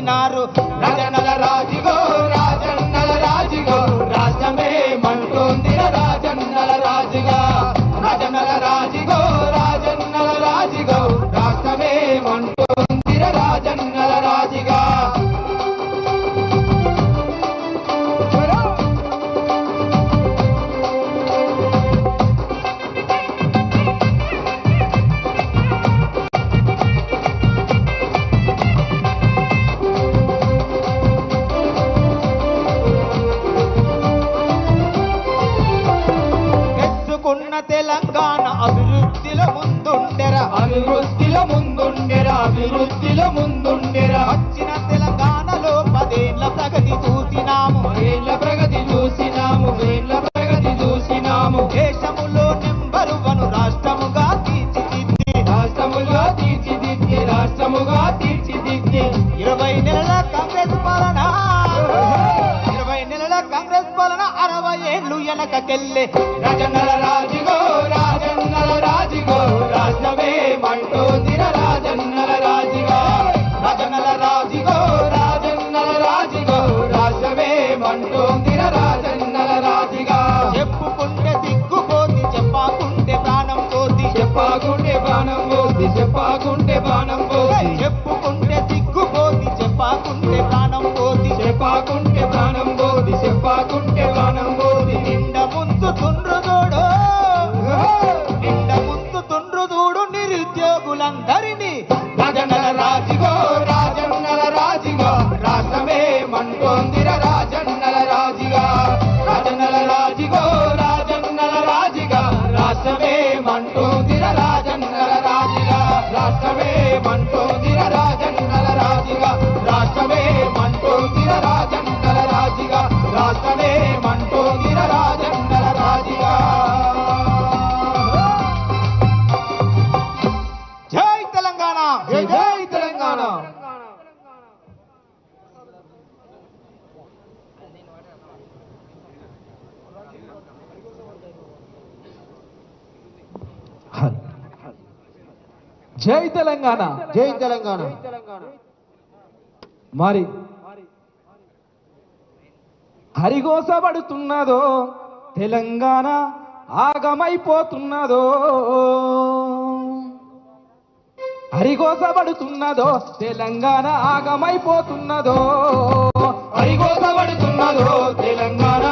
మోగినారు రాజనల రాజుగో పిల్లే రజనల రాజుగో రాజన్నల రాజుగో రాజనవే మంటోందిర రాజన్నల రాజుగా. రజనల రాజుగో రాజన్నల రాజుగో రాజనవే మంటోందిర రాజన్నల రాజుగా. చెప్పుకుంటే దిక్కుపోతి చెప్పాకుంటే బాణం కోతి చెప్పాకుంటే బాణం కోతి చెప్పాకుంటే బాణం வந்த జై తెలంగాణ జై తెలంగాణ. మరి హరిగోసబడుతున్నదో తెలంగాణ ఆగమైపోతున్నదో? హరిగోసబడుతున్నదో తెలంగాణ ఆగమైపోతున్నదో? హరిగోసబడుతున్నదో తెలంగాణ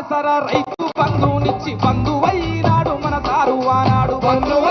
ఆసరా రైతు బంధువునిచ్చి బంధువైనాడు మన సారు ఆనాడు. బంధువు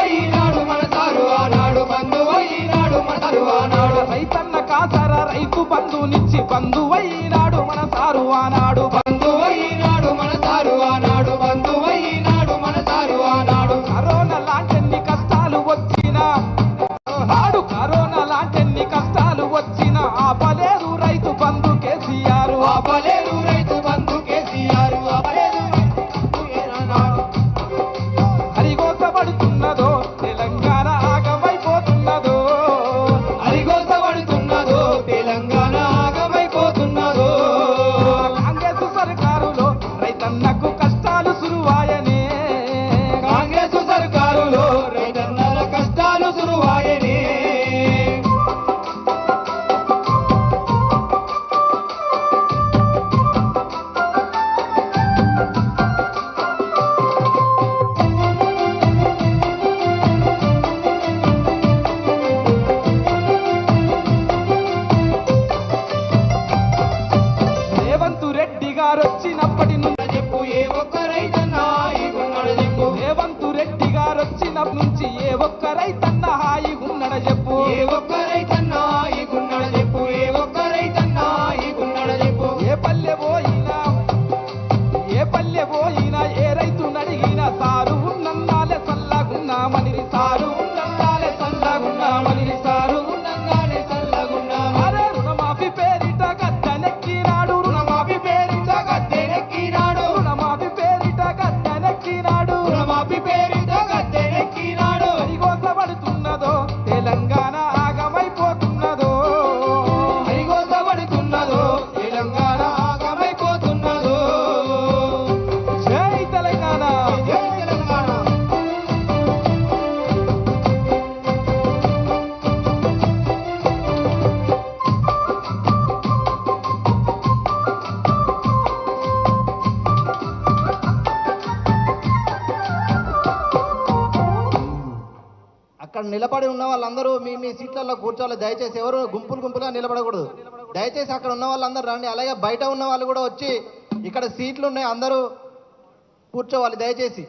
చెప్పు ఏ ఒక్కరైతే నిలబడి ఉన్న వాళ్ళందరూ మీ మీ సీట్లలో కూర్చోవాలి. దయచేసి ఎవరు గుంపులు గుంపులుగా నిలబడకూడదు. దయచేసి అక్కడ ఉన్న వాళ్ళందరూ రండి. అలాగే బయట ఉన్న వాళ్ళు కూడా వచ్చి ఇక్కడ సీట్లు ఉన్నాయి. అందరూ కూర్చోవాలి. దయచేసి.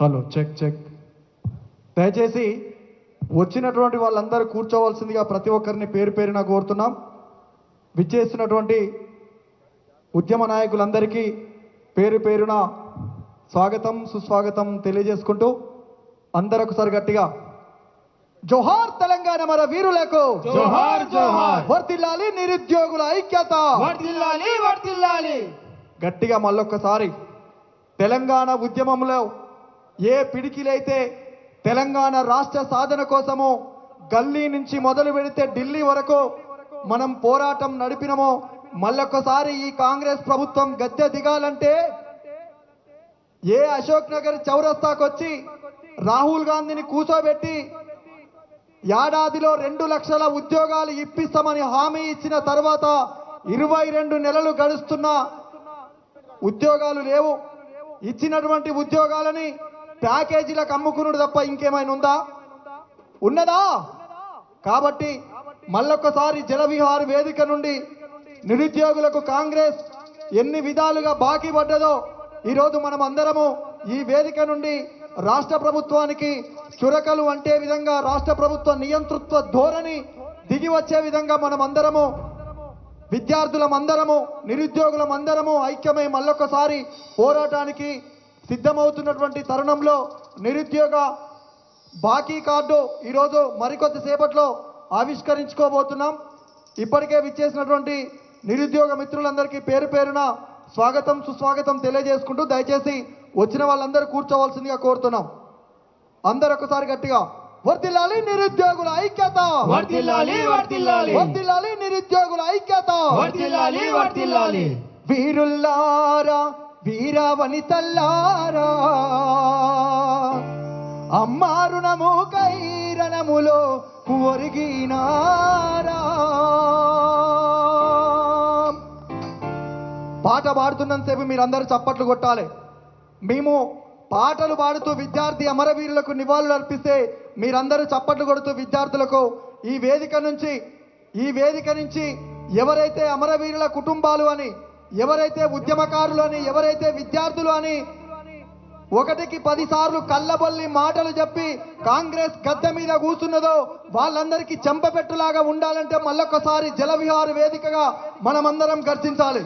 Hello check check. దయచేసి వచ్చినటువంటి వాళ్ళందరూ కూర్చోవలసిందిగా ప్రతి ఒక్కరిని పేరు పేరున కోరుతున్నాం. విచ్చేస్తున్నటువంటి ఉద్యమ నాయకులందరికీ పేరు పేరున స్వాగతం సుస్వాగతం తెలియజేసుకుంటూ అందరూ ఒకసారి గట్టిగా జోహార్ తెలంగాణ మన వీరులకు. జోహార్, జోహార్. వర్తిల్లాలి నిరుద్యోగుల ఐక్యత. వర్తిల్లాలి వర్తిల్లాలి గట్టిగా మళ్ళొక్కసారి తెలంగాణ ఉద్యమంలో ఏ పిడికిలైతే తెలంగాణ రాష్ట్ర సాధన కోసము గల్లీ నుంచి మొదలు పెడితే ఢిల్లీ వరకు మనం పోరాటం నడిపినమో మళ్ళొక్కసారి ఈ కాంగ్రెస్ ప్రభుత్వం గద్దె దిగాలంటే ఏ అశోక్ నగర్ చౌరస్తాకు వచ్చి రాహుల్ గాంధీని కూర్చోబెట్టి ఏడాదిలో రెండు లక్షల ఉద్యోగాలు ఇప్పిస్తామని హామీ ఇచ్చిన తర్వాత ఇరవై రెండు నెలలు గడుస్తున్న ఉద్యోగాలు లేవు. ఇచ్చినటువంటి ఉద్యోగాలని ప్యాకేజీలకు అమ్ముకున్నాడు తప్ప ఇంకేమైనా ఉందా? ఉన్నదా? కాబట్టి మళ్ళొక్కసారి జలవిహార్ వేదిక నుండి నిరుద్యోగులకు కాంగ్రెస్ ఎన్ని విధాలుగా బాకీ పడ్డదో ఈరోజు మనం అందరము ఈ వేదిక నుండి రాష్ట్ర ప్రభుత్వానికి చురకలు అంటే విధంగా రాష్ట్ర ప్రభుత్వ నియంతృత్వ ధోరణి దిగి వచ్చే విధంగా మనం అందరము విద్యార్థులమందరము నిరుద్యోగులమందరము ఐక్యమై మళ్ళొకసారి పోరాటానికి సిద్ధమవుతున్నటువంటి తరుణంలో నిరుద్యోగ బాకీ కార్డు ఈరోజు మరికొద్ది సేపట్లో ఆవిష్కరించుకోబోతున్నాం. ఇప్పటికే విచ్చేసినటువంటి నిరుద్యోగ మిత్రులందరికీ పేరు పేరున స్వాగతం సుస్వాగతం తెలియజేసుకుంటూ దయచేసి వచ్చిన వాళ్ళందరూ కూర్చోవలసిందిగా కోరుతున్నాం. అందరు ఒకసారి గట్టిగా వర్దిల్లాలి నిరుద్యోగుల ఐక్యత. వర్దిల్లాలి నిరుద్యోగుల ఐక్యత. వీరుల్లారా వీర వనితల్లారా అమ్మారుణము కైరణములో ఒరిగినారా పాట పాడుతున్నంతసేపు మీరందరూ చప్పట్లు కొట్టాలి. మేము పాటలు పాడుతూ విద్యార్థి అమరవీరులకు నివాళులు అర్పిస్తే మీరందరూ చప్పట్లు కొడుతూ విద్యార్థులకు ఈ వేదిక నుంచి ఈ వేదిక నుంచి ఎవరైతే అమరవీరుల కుటుంబాలు అని ఎవరైతే ఉద్యమకారులు అని ఎవరైతే విద్యార్థులు అని ఒకటికి పదిసార్లు కళ్ళబొల్లి మాటలు చెప్పి కాంగ్రెస్ గద్దె మీద కూర్చున్నదో వాళ్ళందరికీ చెంపపెట్టులాగా ఉండాలంటే మళ్ళొకసారి జలవిహార వేదికగా మనమందరం గర్జించాలి.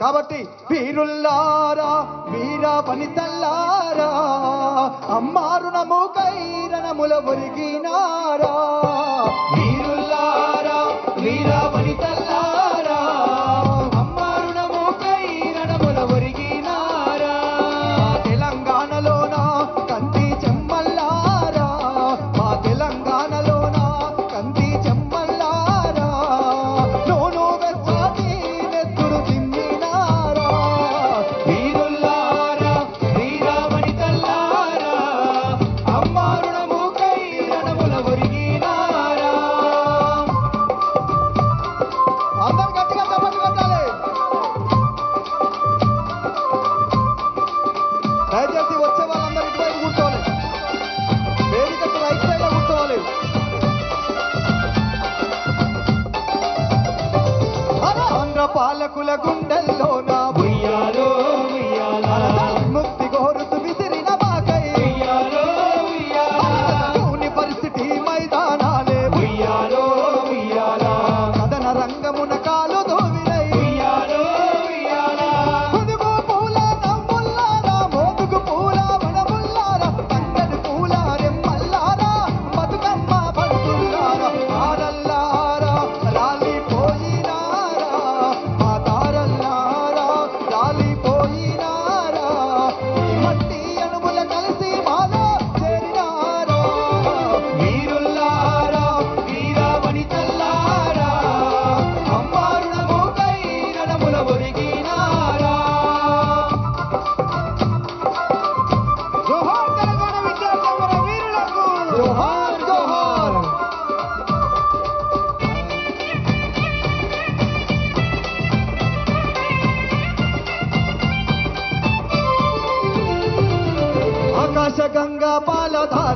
కాబట్టి వీరుల్లారా వీర పనితల్లారా అమ్మారుణము కైరణముల ఒరిగినారా. من لونا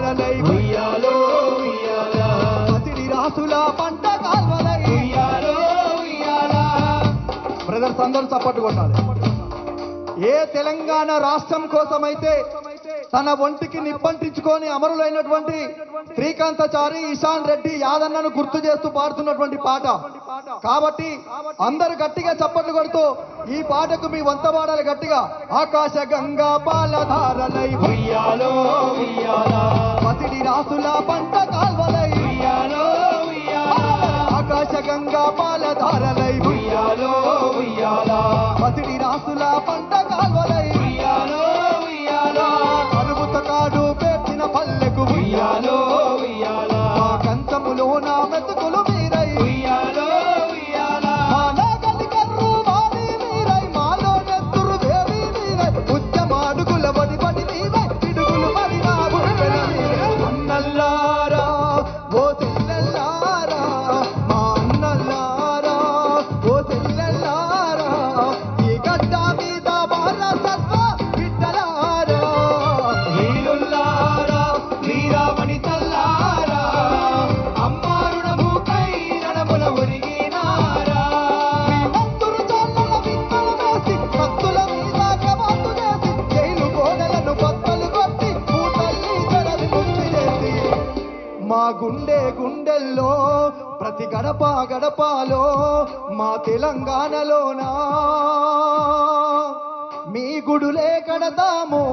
పాలధారలై ఉయ్యాలో రాసుల పంట కాల్వలై. ఉయ్యాలో ఉయ్యాలా. బ్రదర్స్ అందరూ కొట్టాలి. ఏ తెలంగాణ రాష్ట్రం కోసమైతే తన ఒంటికి నిప్పంటించుకొని అమరులైనటువంటి శ్రీకాంతచారి ఇషాన్ రెడ్డి యాదన్నను గుర్తు చేస్తూ పాడుతున్నటువంటి పాట. కాబట్టి అందరూ గట్టిగా చప్పట్లు కొడుతూ ఈ పాటకు మీ వంత పాడాలి గట్టిగా. ఆకాశ గంగా పాలధారలై ఉయ్యాలో ఉయ్యాలా. రాసుల పంట కాల్వలై ఉయ్యాలో. ఆకాశ గంగా పాలధారలై ఉయ్యాలో ఉయ్యాలా. గడప గడపాలో మా తెలంగాణలోనా? మీ గుడులే కడతామో